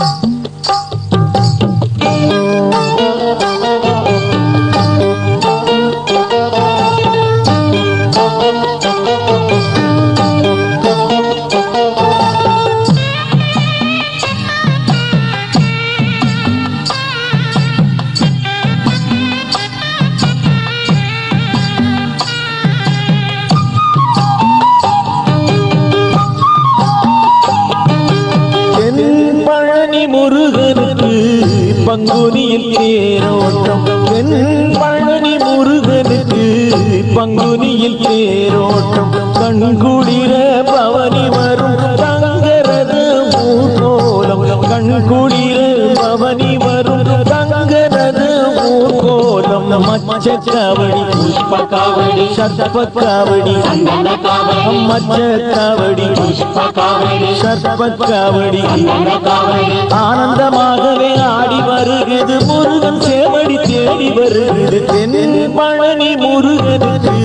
தென் முருகனுக்கு பங்குனியில் தேரோட்டம். தென் பழனி முருகனுக்கு பங்குனியில் தேரோட்டம். கண்குளிர மச்ச புஷ்பக்காவடி புஷ்ப காவடி சர்ப்ப காவடி சந்தன காவடி ஆனந்தமாகவே ஆடி வருகிறது முருகன் சேவடி தேடி வருகிறது தென் பழனி முருகனுக்கு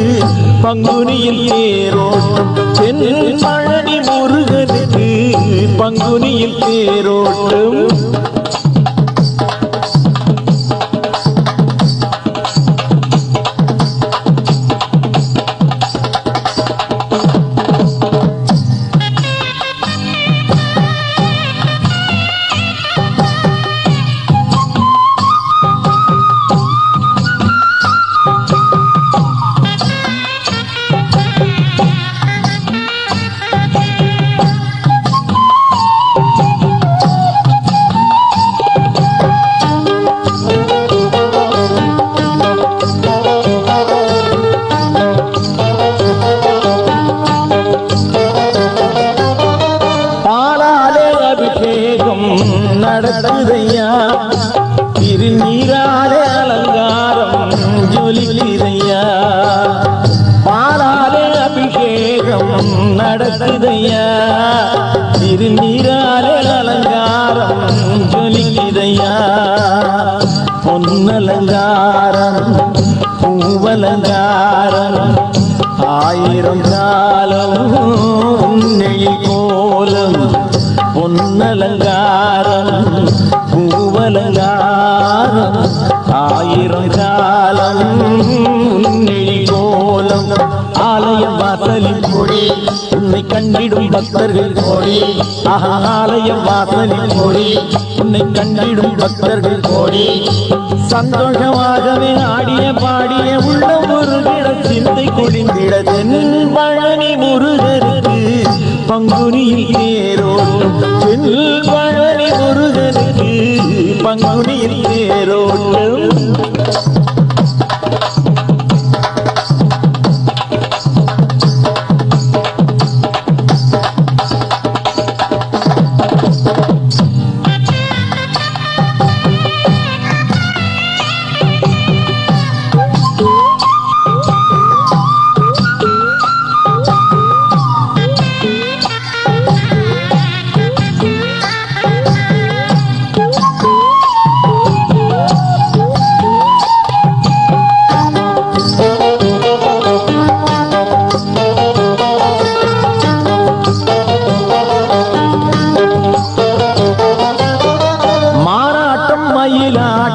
பங்குனியில் தேரோட்டம் தென் பழனி முருகனுக்கு பங்குனியில் தேரோட்டம் ஆயிரம் காலம் உன்னையில் கோலம் பொன்னலங்காரம் பூவலங்காரம் ஆயிரம் காலம் உன்னை கோலம் ஆலயம் வாசலில் கொடி உன்னை கண்டிடும் பக்தர்கள் கோடி ஆலயம் வாசலில் கொடி உன்னை கண்டிடும் பக்தர்கள் கோடி. சந்தோஷமாகவே ஆடிய பாடிய உள்ளம் முருகிட சிந்தை கொடிந்திட தென் பழனி முருகனுக்கு. பங்குனியில் தேரோட்டம் தென் பழனி முருகனுக்கு. பங்குனி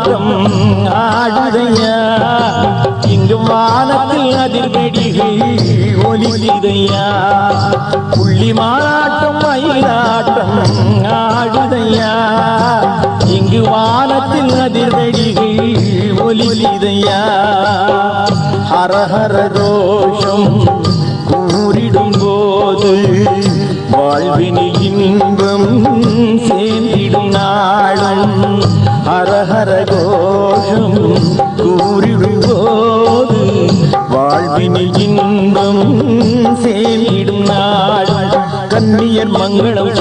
மயிலாட்டம் ஆடுதையா இங்கு வானத்தில் அதிர்வெடிகள் ஒலிதையா புள்ளி மாநாட்டம் மயிலாட்டம் ஆடுதையா. இங்கு வானத்தில் அதிர்வெடிகள் ஒலிதையா ஹரஹர தோஷம் கூறிடும் போது வாழ்வினில் இன்பம் ஹரஹர கோஷம் கூறிவிடுவோது வாழ்வினில் இன்பம் சேர்ந்திடும் நாள். கன்னியர் மங்களம்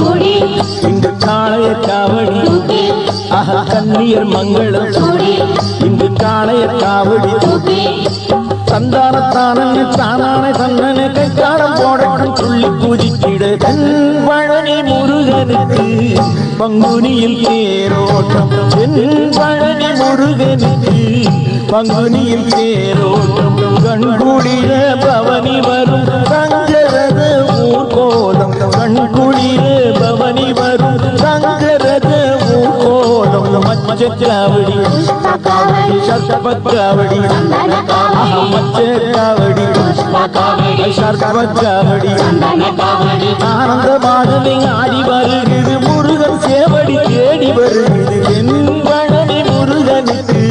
இங்கு காளைய காவடி. தூக்கி ஆஹா கன்னியர் மங்களம் இங்கு காளைய காவடி. தூக்கி சந்தான தானன்னு தானான தன்னனு கைக்காலம் போடட்டும் சொல்லி பூஜிக்கிட தன் பழனி முருகனுக்கு பங்குனியில் தேரோட்டம். தென் பழனி முருகனுக்கு பங்குனியில் தேரோட்டம். கண்குளிர பவனி வரும். தங்கரத ஊர்கோலம். கண்குளிர பவனி வரும். தங்கரத மச்சக்காவடி புஷ்ப காவடி சர்பக்காவடி சந்தன காவடி மச்சக்காவடி புஷ்ப காவடி சர்பக்காவடி ஆடி வருகிறது. முருகன் சேவடி தேடி வருகிறது. என் பழனி முருகனுக்கு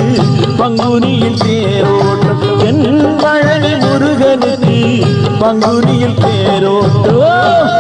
பங்குனியில் தேரோட்டம். என் பழனி முருகனுக்கு பங்குனியில் தேரோட்டம்.